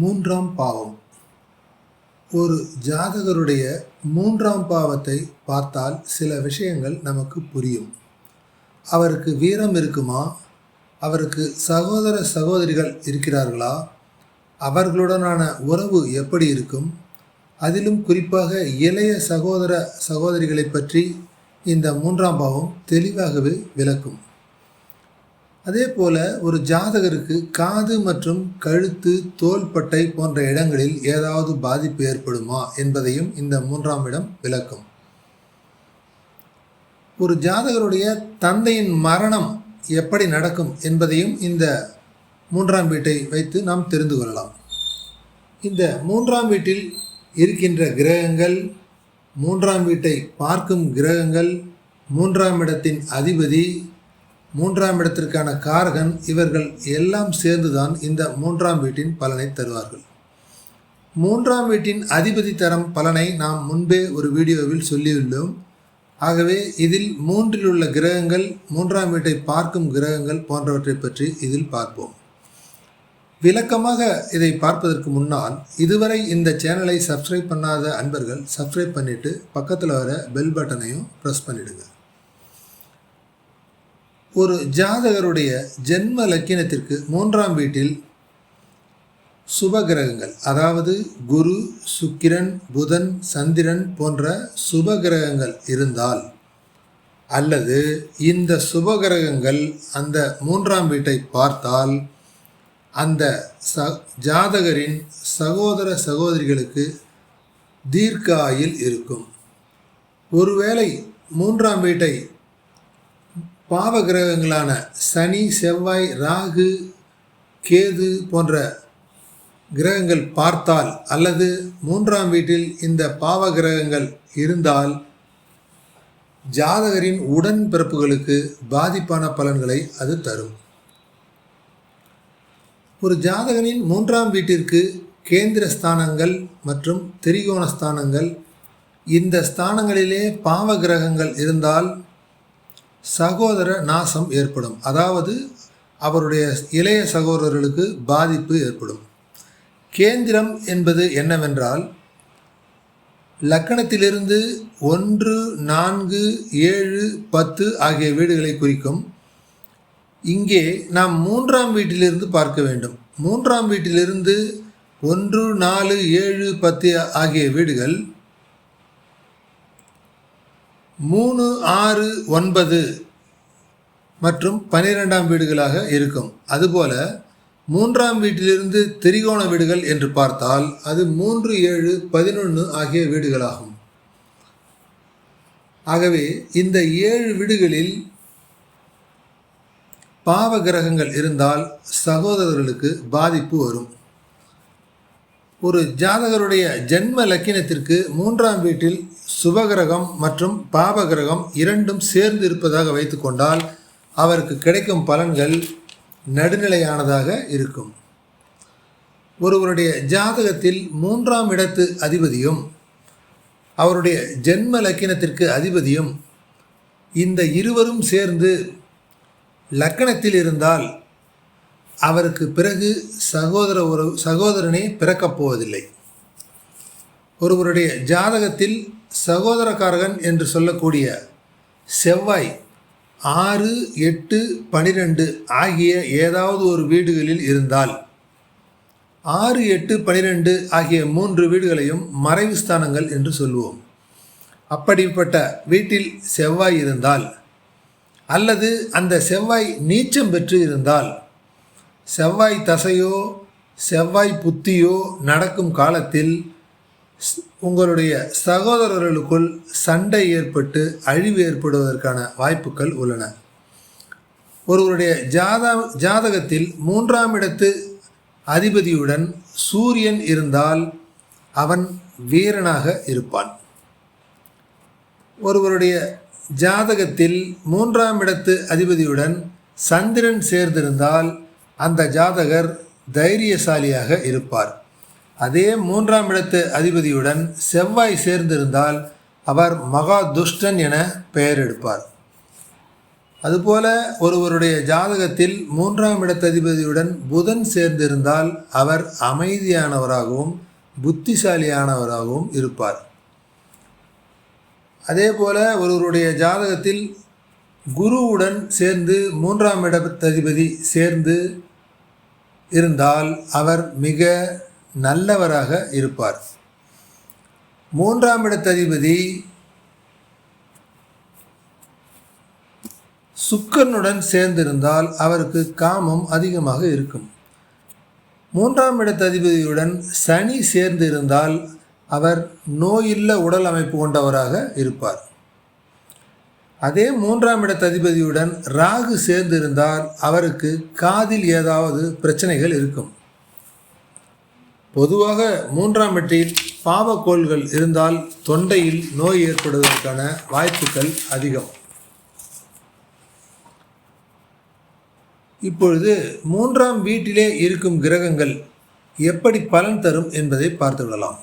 மூன்றாம் பாவம். ஒரு ஜாதகருடைய மூன்றாம் பாவத்தை பார்த்தால் சில விஷயங்கள் நமக்கு புரியும். அவருக்கு வீரம் இருக்குமா? அவருக்கு சகோதர சகோதரிகள் இருக்கிறார்களா? அவர்களுடனான உறவு எப்படி இருக்கும்? அதிலும் குறிப்பாக இளைய சகோதர சகோதரிகளை பற்றி இந்த மூன்றாம் பாவம் தெளிவாகவே விளக்கும். அதே போல ஒரு ஜாதகருக்கு காது மற்றும் கழுத்து தோள்பட்டை போன்ற இடங்களில் ஏதாவது பாதிப்பு ஏற்படுமா என்பதையும் இந்த மூன்றாம் இடம் விளக்கும். ஒரு ஜாதகருடைய தந்தையின் மரணம் எப்படி நடக்கும் என்பதையும் இந்த மூன்றாம் வீட்டை வைத்து நாம் தெரிந்து கொள்ளலாம். இந்த மூன்றாம் வீட்டில் இருக்கின்ற கிரகங்கள் மூன்றாம் வீட்டை பார்க்கும் கிரகங்கள் மூன்றாம் இடத்தின் அதிபதி மூன்றாம் இடத்திற்கான காரகன் இவர்கள் எல்லாம் சேர்ந்துதான் இந்த மூன்றாம் வீட்டின் பலனை தருவார்கள். மூன்றாம் வீட்டின் அதிபதி தரம் பலனை நாம் முன்பே ஒரு வீடியோவில் சொல்லியுள்ளோம். ஆகவே இதில் மூன்றில் உள்ள கிரகங்கள் மூன்றாம் வீட்டை பார்க்கும் கிரகங்கள் போன்றவற்றை பற்றி இதில் பார்ப்போம். விளக்கமாக இதை பார்ப்பதற்கு முன்னால் இதுவரை இந்த சேனலை சப்ஸ்கிரைப் பண்ணாத அன்பர்கள் சப்ஸ்கிரைப் பண்ணிவிட்டு பக்கத்தில் வர பெல் பட்டனையும் ப்ரெஸ் பண்ணிவிடுங்கள் ஒரு ஜாதகருடைய ஜென்ம லக்கினத்திற்கு மூன்றாம் வீட்டில் சுப கிரகங்கள் அதாவது குரு சுக்கிரன் புதன் சந்திரன் போன்ற சுப கிரகங்கள் இருந்தால் அல்லது இந்த சுப கிரகங்கள் அந்த மூன்றாம் வீட்டை பார்த்தால் அந்த ச ஜாதகரின் சகோதர சகோதரிகளுக்கு தீர்க்க ஆயில் இருக்கும். ஒருவேளை மூன்றாம் வீட்டை பாவ கிரகங்களான சனி செவ்வாய் ராகு கேது போன்ற கிரகங்கள் பார்த்தால் அல்லது மூன்றாம் வீட்டில் இந்த பாவ கிரகங்கள் இருந்தால் ஜாதகரின் உடன் பிறப்புகளுக்கு பாதிப்பான பலன்களை அது தரும். ஒரு ஜாதகனின் மூன்றாம் வீட்டிற்கு கேந்திர ஸ்தானங்கள் மற்றும் திரிகோண ஸ்தானங்கள் இந்த ஸ்தானங்களிலே பாவ கிரகங்கள் இருந்தால் சகோதர நாசம் ஏற்படும். அதாவது அவருடைய இளைய சகோதரர்களுக்கு பாதிப்பு ஏற்படும். கேந்திரம் என்பது என்னவென்றால் லக்கணத்திலிருந்து ஒன்று நான்கு ஏழு பத்து ஆகிய வீடுகளை குறிக்கும். இங்கே நாம் மூன்றாம் வீட்டிலிருந்து பார்க்க வேண்டும். மூன்றாம் வீட்டிலிருந்து ஒன்று நாலு ஏழு பத்து ஆகிய வீடுகள் மூணு ஆறு ஒன்பது மற்றும் பனிரெண்டாம் வீடுகளாக இருக்கும். அதுபோல மூன்றாம் வீட்டிலிருந்து திரிகோண வீடுகள் என்று பார்த்தால் அது மூன்று ஏழு பதினொன்று ஆகிய வீடுகளாகும். ஆகவே இந்த ஏழு வீடுகளில் பாவ கிரகங்கள் இருந்தால் சகோதரர்களுக்கு பாதிப்பு வரும். ஒரு ஜாதகருடைய ஜென்ம லக்கினத்திற்கு மூன்றாம் வீட்டில் சுபகிரகம் மற்றும் பாபகிரகம் இரண்டும் சேர்ந்து இருப்பதாக வைத்துக்கொண்டால் அவருக்கு கிடைக்கும் பலன்கள் நடுநிலையானதாக இருக்கும். ஒருவருடைய ஜாதகத்தில் மூன்றாம் இடத்து அதிபதியும் அவருடைய ஜென்ம லக்கினத்திற்கு அதிபதியும் இந்த இருவரும் சேர்ந்து லக்கணத்தில் இருந்தால் அவருக்கு பிறகு சகோதர உறவு சகோதரனே பிறக்கப் போவதில்லை. ஒருவருடைய ஜாதகத்தில் சகோதரக்காரகன் என்று சொல்லக்கூடிய செவ்வாய் ஆறு எட்டு பனிரெண்டு ஆகிய ஏதாவது ஒரு வீடுகளில் இருந்தால் ஆறு எட்டு பனிரெண்டு ஆகிய மூன்று வீடுகளையும் மறைவு ஸ்தானங்கள் என்று சொல்லுவோம். அப்படிப்பட்ட வீட்டில் செவ்வாய் இருந்தால் அல்லது அந்த செவ்வாய் நீச்சம் பெற்று இருந்தால் செவ்வாய் தசையோ செவ்வாய் புத்தியோ நடக்கும் காலத்தில் உங்களுடைய சகோதரர்களுக்குள் சண்டை ஏற்பட்டு அழிவு ஏற்படுவதற்கான வாய்ப்புகள் உள்ளன. ஒருவருடைய ஜாத ஜாதகத்தில் மூன்றாம் இடத்து அதிபதியுடன் சூரியன் இருந்தால் அவன் வீரனாக இருப்பான். ஒருவருடைய ஜாதகத்தில் மூன்றாம் இடத்து அதிபதியுடன் சந்திரன் சேர்ந்திருந்தால் அந்த ஜாதகர் தைரியசாலியாக இருப்பார். அதே மூன்றாம் இடத்து அதிபதியுடன் செவ்வாய் சேர்ந்திருந்தால் அவர் மகா துஷ்டன் என பெயர் எடுப்பார். அதுபோல ஒருவருடைய ஜாதகத்தில் மூன்றாம் இடத்ததிபதியுடன் புதன் சேர்ந்திருந்தால் அவர் அமைதியானவராகவும் புத்திசாலியானவராகவும் இருப்பார். அதே போல ஒருவருடைய ஜாதகத்தில் குருவுடன் சேர்ந்து மூன்றாம் இடத்ததிபதி சேர்ந்து இருந்தால் அவர் மிக நல்லவராக இருப்பார். மூன்றாம் இடத்ததிபதி சுக்கரனுடன் சேர்ந்திருந்தால் அவருக்கு காமம் அதிகமாக இருக்கும். மூன்றாம் இடத்ததிபதியுடன் சனி சேர்ந்து இருந்தால் அவர் நோயில்ல உடல் அமைப்பு கொண்டவராக இருப்பார். அதே மூன்றாம் இடத்ததிபதியுடன் ராகு சேர்ந்திருந்தால் அவருக்கு காதில் ஏதாவது பிரச்சனைகள் இருக்கும். பொதுவாக மூன்றாம் வீட்டில் பாவக்கோள்கள் இருந்தால் தொண்டையில் நோய் ஏற்படுவதற்கான வாய்ப்புகள் அதிகம். இப்பொழுது மூன்றாம் வீட்டிலே இருக்கும் கிரகங்கள் எப்படி பலன் தரும் என்பதை பார்த்துவிடலாம்.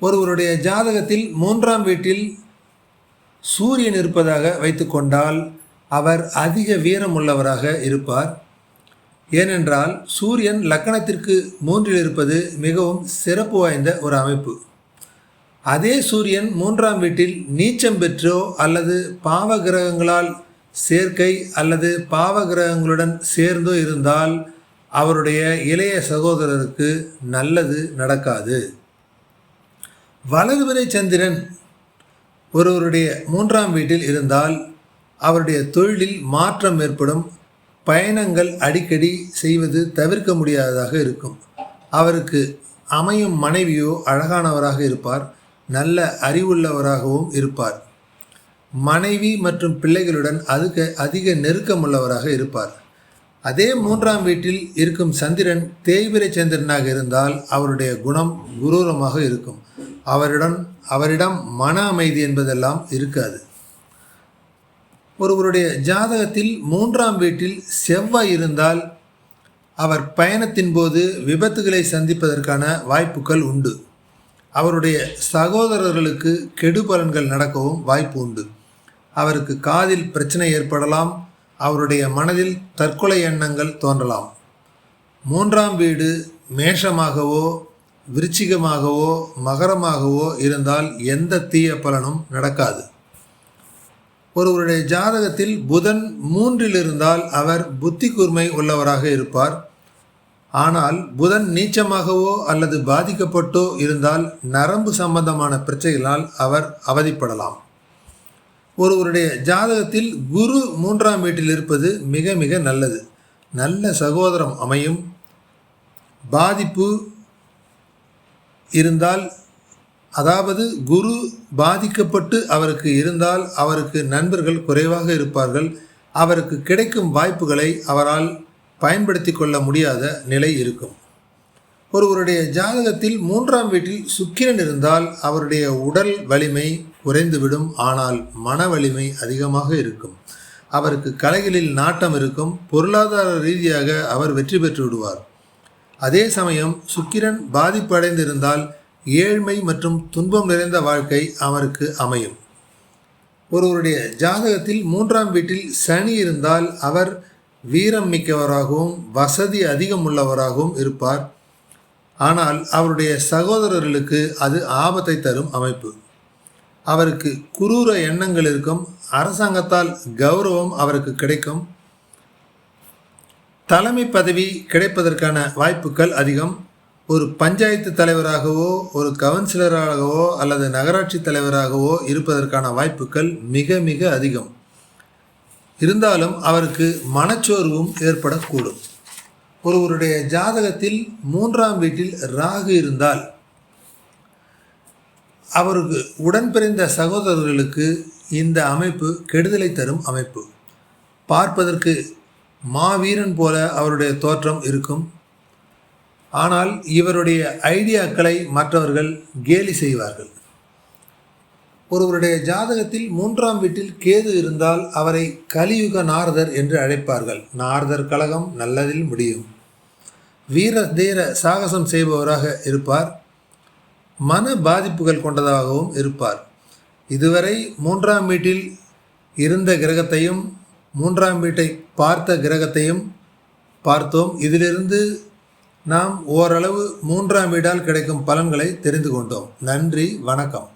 ஒருவருடைய ஜாதகத்தில் மூன்றாம் வீட்டில் சூரியன் இருப்பதாக வைத்துக்கொண்டால் அவர் அதிக வீரமுள்ளவராக இருப்பார். ஏனென்றால் சூரியன் லக்கணத்திற்கு மூன்றில் இருப்பது மிகவும் சிறப்பு வாய்ந்த ஒரு அமைப்பு. அதே சூரியன் மூன்றாம் வீட்டில் நீச்சம் பெற்றோ அல்லது பாவ கிரகங்களால் சேர்க்கை அல்லது பாவ கிரகங்களுடன் சேர்ந்தோ இருந்தால் அவருடைய இளைய சகோதரருக்கு நல்லது நடக்காது. வலதுபுரை சந்திரன் ஒருவருடைய மூன்றாம் வீட்டில் இருந்தால் அவருடைய தொழிலில் மாற்றம் ஏற்படும். பயணங்கள் அடிக்கடி செய்வது தவிர்க்க முடியாததாக இருக்கும். அவருக்கு அமையும் மனைவியோ அழகானவராக இருப்பார். நல்ல அறிவுள்ளவராகவும் இருப்பார். மனைவி மற்றும் பிள்ளைகளுடன் அதிக அதிக நெருக்கமுள்ளவராக இருப்பார். அதே மூன்றாம் வீட்டில் இருக்கும் சந்திரன் தேய்பிரை சந்திரனாக இருந்தால் அவருடைய குணம் குரூரமாக இருக்கும். அவரிடம் அவரிடம் மன அமைதி என்பதெல்லாம் இருக்காது. ஒருவருடைய ஜாதகத்தில் மூன்றாம் வீட்டில் செவ்வாய் இருந்தால் அவர் பயணத்தின் போது விபத்துகளை சந்திப்பதற்கான வாய்ப்புகள் உண்டு. அவருடைய சகோதரர்களுக்கு கெடுபலன்கள் நடக்கவும் வாய்ப்பு உண்டு. அவருக்கு காதில் பிரச்சனை ஏற்படலாம் அவருடைய மனதில் தற்கொலை எண்ணங்கள் தோன்றலாம். மூன்றாம் வீடு மேஷமாகவோ விருச்சிகமாகவோ மகரமாகவோ இருந்தால் எந்த தீய பலனும் நடக்காது. ஒருவருடைய ஜாதகத்தில் புதன் மூன்றில் இருந்தால் அவர் புத்தி கூர்மை உள்ளவராக இருப்பார். ஆனால் புதன் நீச்சமாகவோ அல்லது பாதிக்கப்பட்டோ இருந்தால் நரம்பு சம்பந்தமான பிரச்சனைகளால் அவர் அவதிப்படலாம். ஒருவருடைய ஜாதகத்தில் குரு மூன்றாம் வீட்டில் இருப்பது மிக மிக நல்லது. நல்ல சகோதரம் அமையும். பாதிப்பு இருந்தால் அதாவது குரு பாதிக்கப்பட்டு அவருக்கு இருந்தால் அவருக்கு நண்பர்கள் குறைவாக இருப்பார்கள் அவருக்கு கிடைக்கும் வாய்ப்புகளை அவரால் பயன்படுத்தி கொள்ள முடியாத நிலை இருக்கும். ஒருவருடைய ஜாதகத்தில் மூன்றாம் வீட்டில் சுக்கிரன் இருந்தால் அவருடைய உடல் வலிமை குறைந்துவிடும் ஆனால் மன வலிமை அதிகமாக இருக்கும். அவருக்கு கலைகளில் நாட்டம் இருக்கும் பொருளாதார ரீதியாக அவர் வெற்றி பெற்று விடுவார். அதே சமயம் சுக்கிரன் பாதிப்பு அடைந்திருந்தால் ஏழ்மை மற்றும் துன்பம் நிறைந்த வாழ்க்கை அவருக்கு அமையும். ஒருவருடைய ஜாதகத்தில் மூன்றாம் வீட்டில் சனி இருந்தால் அவர் வீரம் மிக்கவராகவும் வசதி அதிகம் உள்ளவராகவும் இருப்பார். ஆனால் அவருடைய சகோதரர்களுக்கு அது ஆபத்தை தரும் அமைப்பு. அவருக்கு குரூர எண்ணங்கள் இருக்கும். அரசாங்கத்தால் கௌரவம் அவருக்கு கிடைக்கும். தலைமை பதவி கிடைப்பதற்கான வாய்ப்புகள் அதிகம். ஒரு பஞ்சாயத்து தலைவராகவோ ஒரு கவுன்சிலராகவோ அல்லது நகராட்சி தலைவராகவோ இருப்பதற்கான வாய்ப்புகள் மிக மிக அதிகம். இருந்தாலும் அவருக்கு மனச்சோர்வும் ஏற்படக்கூடும். ஒருவருடைய ஜாதகத்தில் மூன்றாம் வீட்டில் ராகு இருந்தால் அவருக்கு உடன் பிறந்த சகோதரர்களுக்கு இந்த அமைப்பு கெடுதலை தரும் அமைப்பு. பார்ப்பதற்கு மாவீரன் போல அவருடைய தோற்றம் இருக்கும். ஆனால் இவருடைய ஐடியாக்களை மற்றவர்கள் கேலி செய்வார்கள். ஒருவருடைய ஜாதகத்தில் மூன்றாம் வீட்டில் கேது இருந்தால் அவரை கலியுக நாரதர் என்று அழைப்பார்கள். நாரதர் கழகம் நல்லதில் முடியும். வீர தீர சாகசம் செய்பவராக இருப்பார். மன பாதிப்புகள் கொண்டதாகவும் இருப்பார். இதுவரை மூன்றாம் வீட்டில் இருந்த கிரகத்தையும் மூன்றாம் வீட்டை பார்த்த கிரகத்தையும் பார்த்தோம். இதிலிருந்து நாம் ஓரளவு மூன்றாம் வீடால் கிடைக்கும் பலன்களை தெரிந்து கொண்டோம். நன்றி வணக்கம்.